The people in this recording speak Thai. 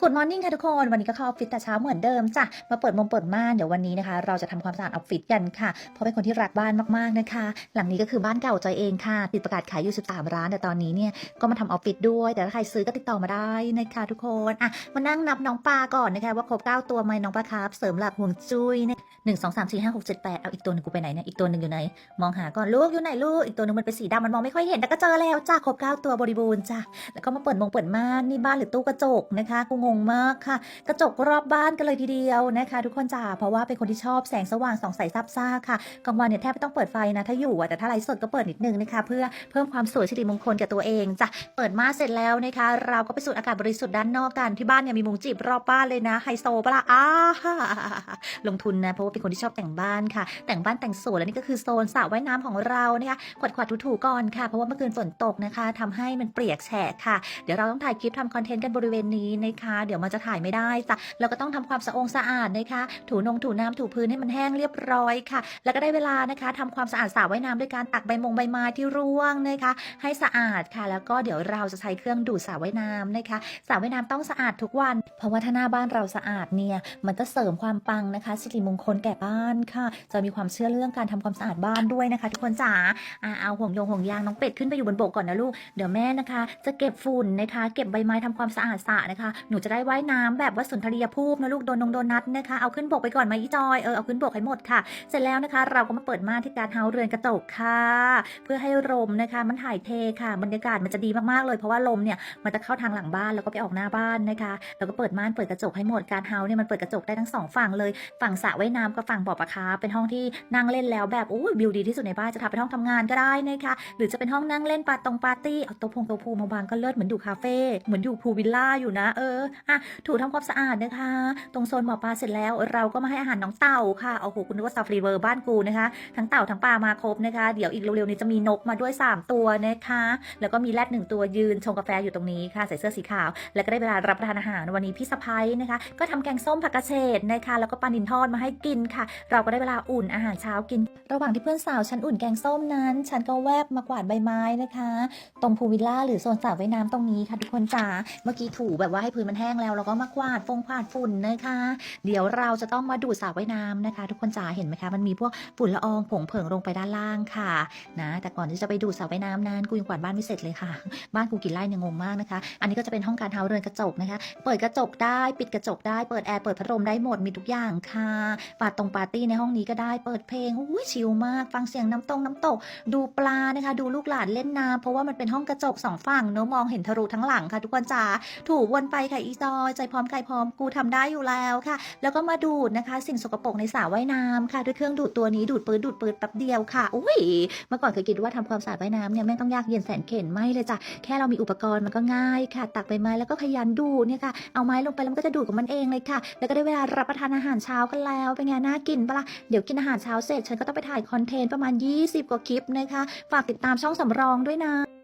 กูดมอร์นิ่งค่ะทุกคน วันนี้ก็เข้าออฟฟิศแต่เช้าเหมือนเดิมจ้ะ มาเปิดมงเปิดม่านเดี๋ยววันนี้นะคะ เราจะทำความสะอาดออฟฟิศกันค่ะ เพราะเป็นคนที่รักบ้านมากๆนะคะ หลังนี้ก็คือบ้านเก่าจอยเองค่ะ ติดประกาศขายอยู่ 13 ร้าน แต่ตอนนี้เนี่ยก็มาทำออฟฟิศด้วย แต่ถ้าใครซื้อก็ติดต่อมาได้นะคะทุกคนอะมานั่งนับน้องปลาก่อนนะคะว่าครบ9ตัวไหมน้องปลาครับ เสริมหลักห่วงจุ้ยเนี่ยหนึ่งสองสามสี่ห้าหกเจ็ดแปดเอาอีกตัวหนึ่งกูไปไหนเนี่ยอีกตัวหนึ่งอยู่ไหนมองหาก่อนลูกอยู่ไหนลูกอีกตัวหนึ่งมันเป็นสีดำมันมองไม่ค่อยเห็นแต่ก็เจอแล้วจ้าครบ9ตัวบริบูรณ์จ้ะแล้วก็มาเปิดมงเปิดม่านนี่บ้านหรือตู้กระจกนะคะกูงงมากค่ะ กระจกรอบบ้านกันเลยทีเดียวนะคะ ทุกคนจ้าเพราะว่าเป็นคนที่ชอบแสงสว่างส่องใสซับซ่าค่ะกลางวันเนี่ยแทบไม่ต้องเปิดไฟนะถ้าอยู่อะแต่ถ้าไลฟ์สดก็เปิดนิดนึงนะคะ เพื่อเพิ่มความสวยสิริมงคลกับตัวเองจ้ะเปิดมาเสร็จแล้วนะคะ เราก็ไปสูดอากาศบริสุทธิ์ด้านนอกกันที่บ้านเนี่ยมีมุงจีบรอบบ้านเลยนะไฮโซปะล่ะอ้าลงทุนนะเพราะว่าเป็นคนที่ชอบแต่งบ้านค่ะ แต่งบ้านแต่งสวนแล้วนี่ก็คือโซนสระว่ายน้ำของเรานะคะกวาดกวาดถูๆก่อนค่ะเพราะว่าเมื่อคืนฝนตกนะคะทำให้มันเปียกแฉะค่ะ เดี๋ยวเราต้องถ่ายคลิปทำคอนเทนต์กันบริเวณนี้นะคะเดี๋ยวมันจะถ่ายไม่ได้จ้ะเราก็ต้องทำความสะองสะอาดนะคะ ถูนงถูน้ำถูพื้นให้มันแห้งเรียบร้อยค่ะ แล้วก็ได้เวลานะคะทำความสะอาดสระว่ายน้ำด้วยการตักใบมงใบไม้ที่ร่วงนะคะ ให้สะอาดค่ะ แล้วก็เดี๋ยวเราจะใช้เครื่องดูดสระว่ายน้ำนะคะสระว่ายน้ำต้องสะอาดทุกวัน เพราะว่าถ้าหน้าบ้านเราสะอาดเนี่ยมันก็เสริมความปังนะคะสิริมงคลแก่บ้านค่ะ จะมีความเชื่อเรื่องการทำความสะอาดบ้านด้วยนะคะ ทุกคนจ๋าเอาห่วงยงห่วงยางน้องเป็ดขึ้นไปอยู่บนบกก่อนนะลูกเดี๋ยวแม่นะคะ จะเก็บฝุ่นนะคะ เก็บใบไม้ทำความสะอาดสระนะคะหนูจะได้ว่ายน้ำแบบว่าสุนทรียภูมินะลูกโดนนงโดนนัดนะคะ เอาขึ้นบกไปก่อนไหมอีจอยเออเอาขึ้นบกให้หมดค่ะ เสร็จแล้วนะคะ เราก็มาเปิดม่านที่การเฮาเรือนกระจกค่ะ เพื่อให้ลมนะคะ มันถ่ายเทค่ะบรรยากาศมันจะดีมากๆเลยเพราะว่าลมเนี่ยมันจะเข้าทางหลังบ้านแล้วก็ไปออกหน้าบ้านนะคะแล้วก็เปิดม่านเปิดกระจกให้หมดการเฮาเนี่ยมันเปิดกระจกได้ทั้งสองฝั่งเลย ฝั่งสระว่ายน้ำกับฝั่งบ่อปลาคาร์ฟเป็นห้องที่นั่งเล่นแล้วแบบโอ้ยวิวดีที่สุดในบ้านจะทำเป็นห้องทำงานก็ได้นะคะหรือจะเป็นห้องนั่งเล่นปาตรงปาร์ตี้เอาโต๊ะพงโต๊ะพูมาวางก็เลิศเหมือนอยู่คาเฟ่เหมือนอยู่พูวิลล่าอยู่นะเอออะถูทำความสะอาดนะคะ ตรงโซนบ่อปลาเสร็จแล้ว เราก็มาให้อาหารน้องเต่าค่ะโอ้โหคุณนึกว่าซาฟรีเวอร์บ้านกูนะคะ ทั้งเต่าทั้งปลามาครบนะคะ เดี๋ยวอีกเร็วๆนี้จะมีนกมาด้วย 3 ตัวนะคะ แล้วก็มีแรดหนึ่งตัวยืนชงกาแฟอยู่ตรงนี้ค่ะใส่เสื้อสีขาว แล้วก็ได้เวลารับประทานอาหารวันนี้พี่สะพ้ยนะคะ ก็ทำแกงส้มผักกระเฉดนะคะ แล้วก็ปลานินทอดมาให้กินค่ะ เราก็ได้เวลาอุ่นอาหารเช้ากิน ระหว่างที่เพื่อนสาวฉันอุ่นแกงส้มนั้น ฉันก็แวบมากวาดใบไม้นะคะ ตรงพูลวิลล่าหรือโซนสระว่ายน้ำตรงนี้ค่ะทุกคนจ๋าเมื่อกี้ถูแบบว่าให้พื้นมันแห้งแล้วเราก็มากวาดฟงกวาดฝุ่นนะคะ เดี๋ยวเราจะต้องมาดูดสระว่ายน้ำนะคะ ทุกคนจ๋าเห็นไหมคะมันมีพวกฝุ่นละอองผงเผงลงไปด้านล่างค่ะนะแต่ก่อนที่จะไปดูดสระว่ายน้ำนั้นกูยังกวาดบ้านไม่เสร็จเลยค่ะ บ้านกูกี่ไร่เนี่ยงงมากนะคะ อันนี้ก็จะเป็นห้องการเท้าเรือนกระจกนะคะ เปิดกระจกได้ปิดกระจกได้เปิดแอร์เปิดพัดลมได้หมดมีทุกอย่างค่ะปาตรงปาร์ตี้ในห้องนี้ก็ได้เปิดเพลงอุ้ยชิลมาก ฟังเสียงน้ำตรงน้ำตก ดูปลานะคะ ดูลูกหลานเล่นน้ำเพราะว่ามันเป็นห้องกระจกสองฝั่งเนอะมองเห็นทะลุทั้งหลังค่ะ ทุกคนจ๋าถูวนไปค่ะอีจอยใจพร้อมกายพร้อมกูทำได้อยู่แล้วค่ะ แล้วก็มาดูดนะคะ สิ่งสกปรกในสระว่ายน้ำค่ะ ด้วยเครื่องดูดตัวนี้ดูดปืนดูดปืนแป๊บเดียวค่ะอุ้ยเมื่อก่อนเคยคิดว่าทำความสะอาดว่ายน้ำเนี่ยไม่ต้องยากเย็นแสนเข็ญไม่เลยจ้ะแค่เรามีอุปกรณ์มันก็ง่ายค่ะ ตักใบไม้แล้วก็ขยันดูดเนี่ยค่ะเอาไม้ลงไปแล้วมันก็จะดูดของมันเองเลยค่ะ แล้วก็ได้เวลารับประทานอาหารเช้ากันแล้วเป็นไงน่ากินปะล่ะเดี๋ยวกินอาหารเช้าเสร็จฉันก็ต้องไปถ่ายคอนเทนต์ประมาณ 20 กว่าคลิปนะคะ ฝากติดตามช่องสำรองด้วยนะ